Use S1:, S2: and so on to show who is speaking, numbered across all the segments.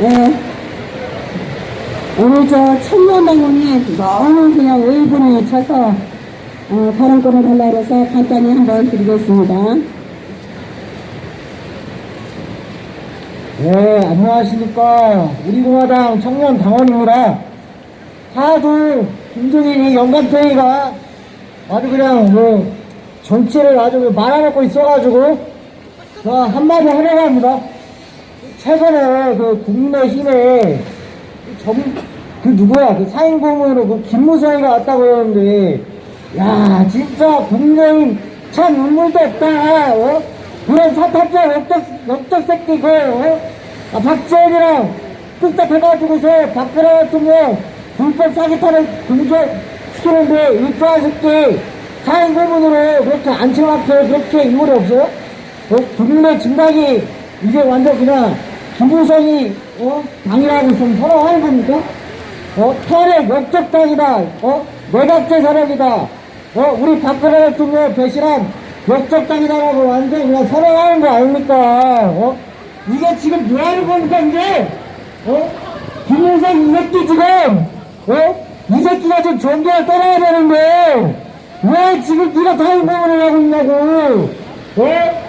S1: 예. 오늘 저 청년당원이 너무 그냥 의분에 차서 어, 발언권을 달라 그래서 간단히 한번 드리겠습니다.
S2: 네, 안녕하십니까. 우리 공화당 청년 당원입니다. 하도 김종인이 영감탱이가 아주 그냥 뭐 정치를 아주 그 말아먹고 있어가지고 저 한마디 하려고 합니다. 최근에 그 국민의힘에 정, 그 누구야 그 사인공으로 그 김무성이가 왔다고 그러는데 야 진짜 국민의힘 참 눈물도 없다 어? 그런 사탑자 역적, 역적 새끼 그 어? 아, 박지원이랑 뚝딱 해가지고서 박근혜 대통령 불법 사기탄을 공조시키는데 일조한 새끼 사인고문으로 그렇게 안치맞게 그렇게 이유리 없어요? 어? 국민의 진작이 이제 완전 그냥 김무성이 어? 당이라고 좀 선언하는 겁니까? 어? 탄핵 역적당이다. 어? 내각제 사람이다. 어? 우리 박근혜 대통령 배신한 역적당이다라고 완전 그냥 선언하는 거 아닙니까? 어? 이게 지금 뭐 하는 겁니까, 이게? 어? 김무성 이 새끼 지금, 어? 이 새끼가 지금 전개를 떠나야 되는데, 왜 지금 네가 타임공을 하고 있냐고, 어?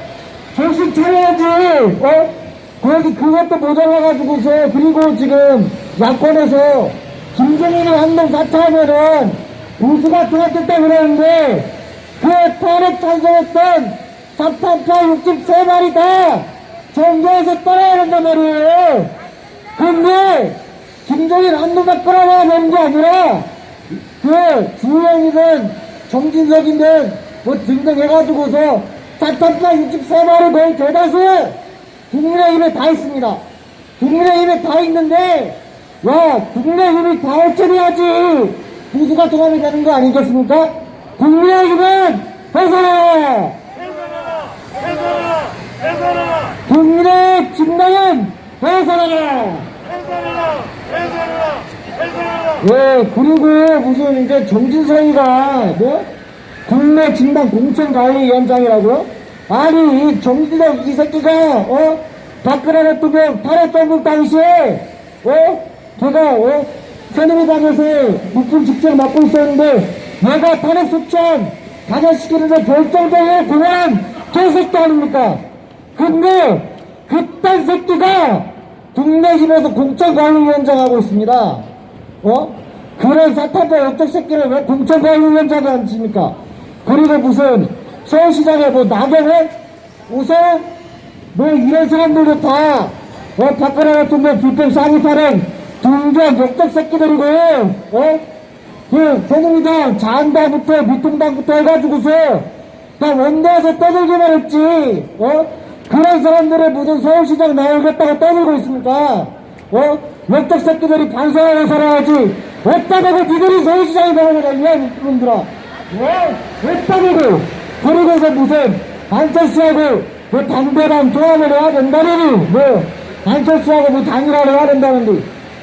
S2: 정신 차려야지, 어? 거기 그것도 모자라가지고서, 그리고 지금 야권에서 김정일이 한번 사퇴하면은 보수가 좋았겠다 그러는데, 그 탄핵 찬성했던 사탄파 63마리 다 정계에서 떠나야 된단 말이에요. 근데, 김정일 한 놈만 끌어내야 되는 게 아니라, 그, 주영이든, 정진석이든, 뭐 등등 해가지고서, 사탄파 63마리 거의 대다수, 국민의힘에 다 있습니다. 국민의힘에 다 있는데, 야, 국민의힘이 다 해체해야지, 보수가 통합이 되는 거 아니겠습니까? 국민의힘은!
S3: 해산하라! 해산하라! 해산하라!
S2: 국민의 진당은 벗어나라!
S3: 해산하라! 해산하라! 해산하라!
S2: 예, 그리고 무슨 이제 정진성이가 뭐 국내 진단 공천관리위원장이라고요? 아니 이 정진성 이 새끼가 어 박근혜 대통령 탄핵 정국 당시에 어 제가 어 새누리당에서 목숨 직접 맡고 있었는데 내가 탄핵 수천 가결시키는데 결정적인 공헌한 개새끼 아닙니까? 근데 그딴 새끼가 국내심에서 공천관리위원장 하고 있습니다. 어? 그런 사탄파 역적 새끼를 왜 공천관리위원장을 앉습니까? 그리고 무슨 서울시장에 뭐 나경원? 우선 뭐 이런 사람들도 다 어? 박근혜 대통령 불법 사기사는 동전 역적 새끼들이고 어? 그 새누리당 자한당부터 미통당부터 해가지고서 다 원내에서 떠들기만 했지 어? 그런 사람들을 무슨 서울시장 나오겠다고 떠들고 있습니까? 어? 역적 새끼들이 반성하고 살아야지 어따대고 니들이 서울시장이 나오느냐 이런 놈들아 왜? 어따대고 그러고서 무슨 안철수하고 뭐 당대당 조합을 해야 된다느니 뭐 안철수하고 뭐 단일화를 해야 된다는데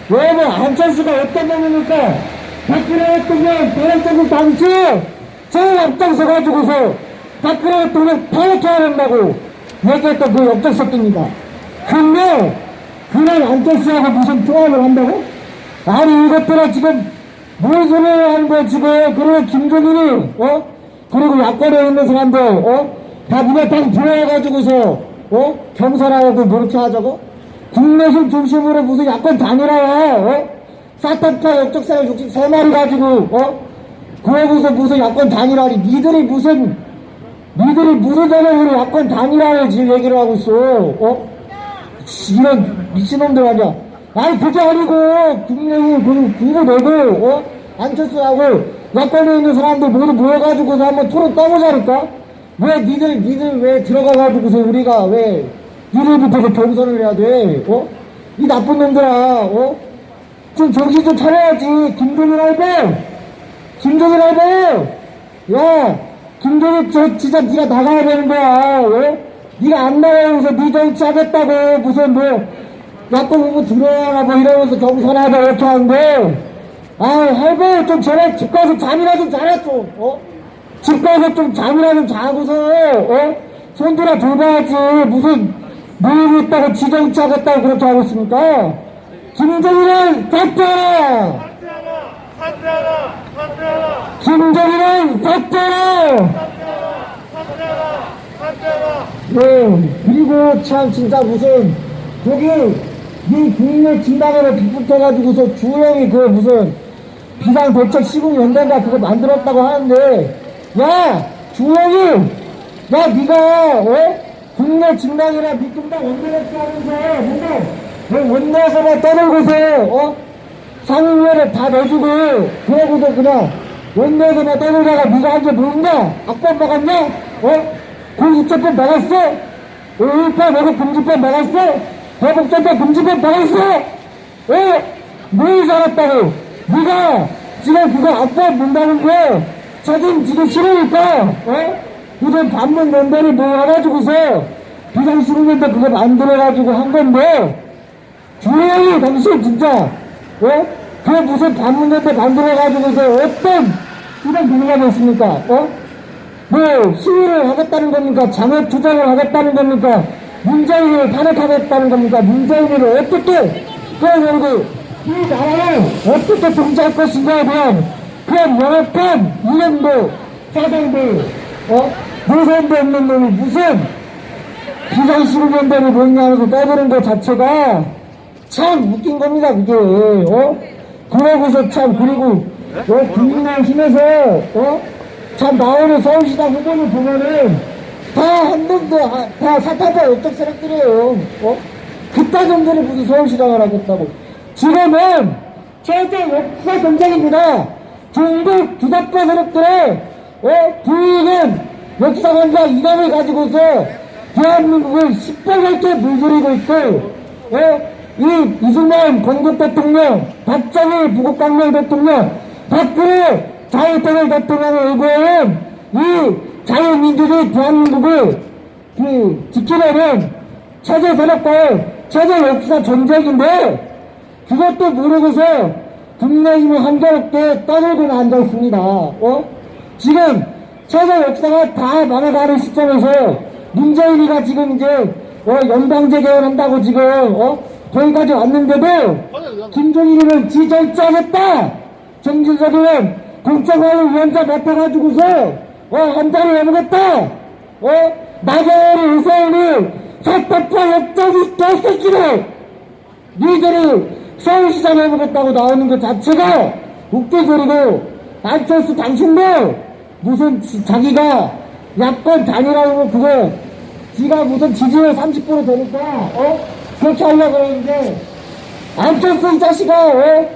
S2: 왜 뭐 안철수가 어떤 놈입니까? 박근혜 대통령 대통령 당시 제일 앞장서 가지고서 박근혜 대통령 탄핵해야 된다고 얘기했던 그 역적 새끼입니다. 근데 그런 안철수하고 무슨 조합을 한다고? 아니 이것들은 지금 뭘 소리를 하는 거야 지금 그리고 김종인이 어? 그리고 야권에 있는 사람들 어? 다 문화탕 들어와가지고서 어? 경선하고 뭐 이렇게 하자고? 국내심 중심으로 무슨 야권 단일화야 어? 사탄파 역적사를 63마리 가지고 어? 그러고서 무슨 야권 단일화니 니들이 무슨 니들이 무슨 대목으로 야권 단일화를 지금 얘기를 하고 있어 어? 이런 미친놈들 아니야. 아니, 그게 아니고, 국민의힘 그 구구 내고, 어? 안철수하고, 야권에 있는 사람들 모두 모여가지고서 한번 토론 떠보자니까? 왜 니들, 니들 왜 들어가가지고서 우리가 왜, 니들부터 그 경선을 해야 돼? 어? 이 나쁜 놈들아, 어? 좀 정신 좀 차려야지. 김종인 할배! 김종인 할배! 야! 김종인 저 진짜 니가 나가야 되는 거야, 어? 니가 안 나가면서 니 정치 하겠다고 무슨 뭐 야권 후보 들어와라 뭐 이러면서 경선하자 이렇게 하는데 아 할배 좀 전에 집 가서 잠이나 좀 자라 좀 어? 집 가서 좀 잠이나 좀 자고서 어? 손들어 돌봐야지 무슨 모임이 있다고 지정치 하겠다고 그렇게 하고 있습니까? 김정일은!
S3: 사퇴하라!
S2: 김정일은!
S3: 사퇴하라!
S2: 네, 그리고 참 진짜 무슨 거기 이 국내 진단으로 빗붙어가지고서 주영이 그 무슨 비상 대책 시국연대인가 그거 만들었다고 하는데 야 주영이 야 네가 어? 국내 진단이랑 빗붙다 원내대표 하면서 뭔가 왜 원내에서만 떠들고서 어? 상임위원회 다 내주고 그러고도 그냥 원내에서만 떠들다가 네가 한게 뭐냐 악법 막았냐 어? 공수처법 막았어 어, 일파 내고 금지법 막았어 대북전법 금지법 막았어 어? 뭘 살았다고 네가 지금 그거 악법 문다는 거 책임지기 싫으니까 어? 이런 반문 논대를 모아가지고서 비상시국인데 그거 만들어가지고 한 건데 주영이 당신 진짜 어? 그 무슨 반문연대 만들어가지고서 어떤 이런 결과가 있습니까? 어? 뭐 시위를 하겠다는 겁니까? 장애 투쟁을 하겠다는 겁니까? 문재인을 탄핵하겠다는 겁니까? 문재인을 어떻게 그리고 이 나라를 어떻게 통제할 것인가에 대한 그런 명확한 이념도 사정도 어? 노선도 없는 놈이 무슨 비상시국연대를 뭐냐면서 떠드는 것 자체가 참 웃긴 겁니다, 그게. 어? 그러고서 참, 그리고, 어, 국민의힘에서, 어? 참 나오는 서울시장 후보를 보면은, 다한 놈도, 아, 다 사타파 역적 세력들이에요. 어? 그따 정도는 무슨 서울시장을 하겠다고. 지금은, 최대 역사 전쟁입니다. 중국 주사파 세력들의, 어? 부익은 역사관과 이념을 가지고서, 대한민국을 시뻘겋게 물들이고 있고, 어? 이 이승만 건국 대통령, 박정희 부국강령 대통령, 박근혜 자유통일 대통령의 의거는 이 자유민주주의 대한민국을 그 지키려는 체제 세력과의 체제 역사 전쟁인데 그것도 모르고서 국민의힘이 한가롭게 떠들고 앉아 있습니다. 어? 지금 체제 역사가 다 망해가는 시점에서 문재인이가 지금 이제 어, 연방제 개헌한다고 지금 어? 거기까지 왔는데도 김종인이는 지절자겠다. 정진석이는 공정관리 위원장 맡아가지고서 어, 한자리 해보겠다. 어? 나경원이 의사원이 사법과 역적이 개새끼를 니들이 서울시장 해보겠다고 나오는 것 자체가 웃겨소리고 안철수 당신도 무슨 지- 자기가 야권 단일화고 그거 지가 무슨 지지율 30% 되니까 어 그렇게 하려고 그러는데 안철수 이 자식아 어?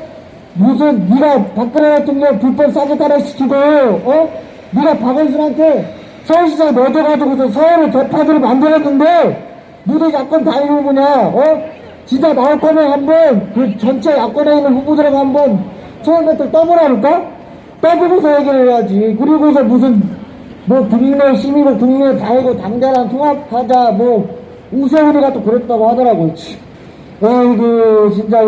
S2: 무슨 네가 박근혜 대통령 불법 사기 탈환시키고 어? 네가 박원순한테 서울시장 넣어줘가지고서 서울을 대파들을 만들었는데 너도 야권 거냐 어? 진짜 나올 거면 한번 그 전체 야권에 있는 후보들하고 한번 처음부터 떠보라니까? 떠보고서 얘기를 해야지 그리고서 무슨 뭐 국내 시민을 국내 다이고 당대랑 통합하자 뭐 우세훈이가 또 그랬다고 하더라고 치. 아이고 진짜.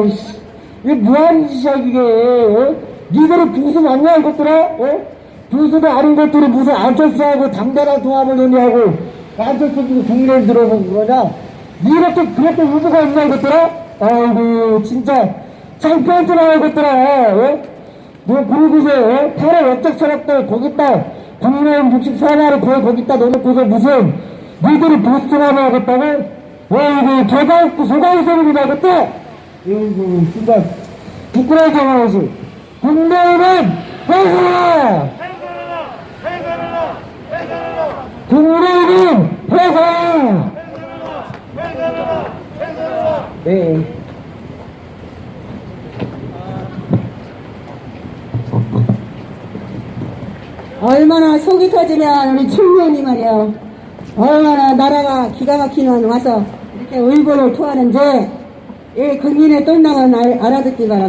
S2: 이게 뭐하는 짓이야 이게 어? 니들은 부수 맞냐 이것들아 어? 부수도 아닌 것들이 무슨 안철수하고 당대랑 통합을 논의하고 안철수 도 국내를 들어보고 그러냐 또 그랬던 후보가 있나 이것들아 아이고 진짜 창피한지나 이것들아 어? 뭐 그러고서 어? 파란 역적 철학들 거기다 국내의원 64나를 거의 거기다 넣어놓고서 무슨 니들이 보스턴하면 하겠다고? 와 이거 개가 없고 소가 있어버리고 하겠다? 이거 진짜 부끄러워서 말하지 국내의원 회사! 국내의원 회사!
S3: 해산하라! 해산하라! 해산하라!
S2: 네.
S1: 얼마나 속이 터지면 우리 총무원이 말이야. 얼마나 나라가 기가 막히면 와서 이렇게 의견을 토하는지 이 국민의 알- 알아듣기 바랍니다.